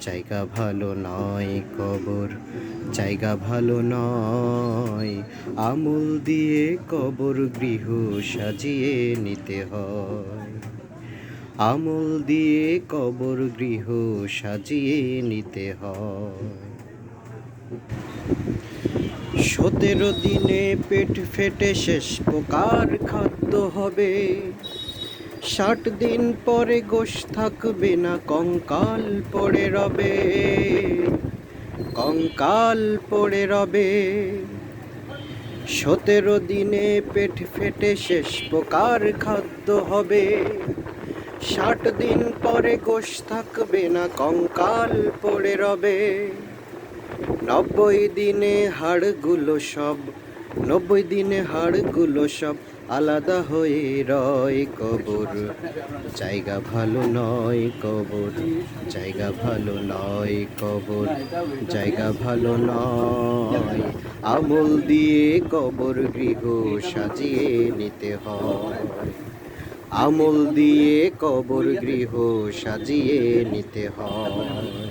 জায়গা ভালো নয় কবর, জায়গা ভালো নয়। আমল দিয়ে কবর গৃহ সাজিয়ে নিতে হয়। আমল দিয়ে কবর গৃহ সাজিয়ে নিতে হয়। সতেরো দিনে পেট ফেটে শেষ প্রকার খাদ্য হবে। ষাট দিন পরে গোশ থাকবে না, কঙ্কাল পড়ে রবে। কঙ্কাল পড়ে রবে। সতেরো দিনে পেট ফেটে শেষ প্রকার খাদ্য হবে। ষাট দিন পরে গোশ থাকবে না, কঙ্কাল পড়ে রবে। নব্বই দিনে হাড়গুলো সব নব্বই দিনে হাড়গুলো সব আলাদা হয়ে রয় কবর। জায়গা ভালো নয় কবর, জায়গা ভালো নয় কবর, জায়গা ভালো নয়। আমল দিয়ে কবর গৃহ সাজিয়ে নিতে হয়। আমল দিয়ে কবর গৃহ সাজিয়ে নিতে হয়।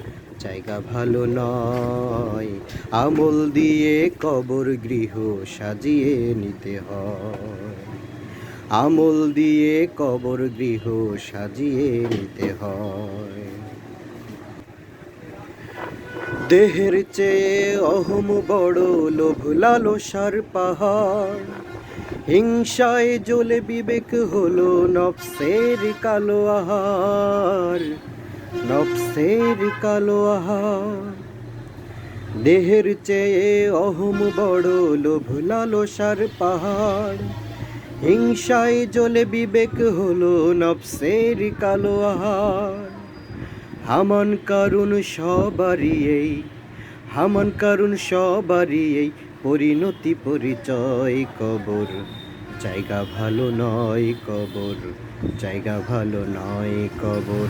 জায়গা ভালো নয়। আমল দিয়ে কবর গৃহ সাজিয়ে নিতে হয়। আমল দিয়ে কবর গৃহ সাজিয়ে নিতে হয়। দেহের চেয়ে অহম বড় লোভ লালসার পাহাড়। হিংসায় জ্বলে বিবেক হলো নফসের কালো আহার। নফসের কালো আহার দেহের চেয়ে অহম বড় লোভ, লালসার পাহাড়। হিংসায় জ্বলে বিবেক হলো নফসের কালো আহার হামান কারুন সবারই এই, হামান কারুন সবারই এই পরিণতি পরিচয় কবর। জায়গা ভালো নয় কবর, জায়গা ভালো নয় কবর।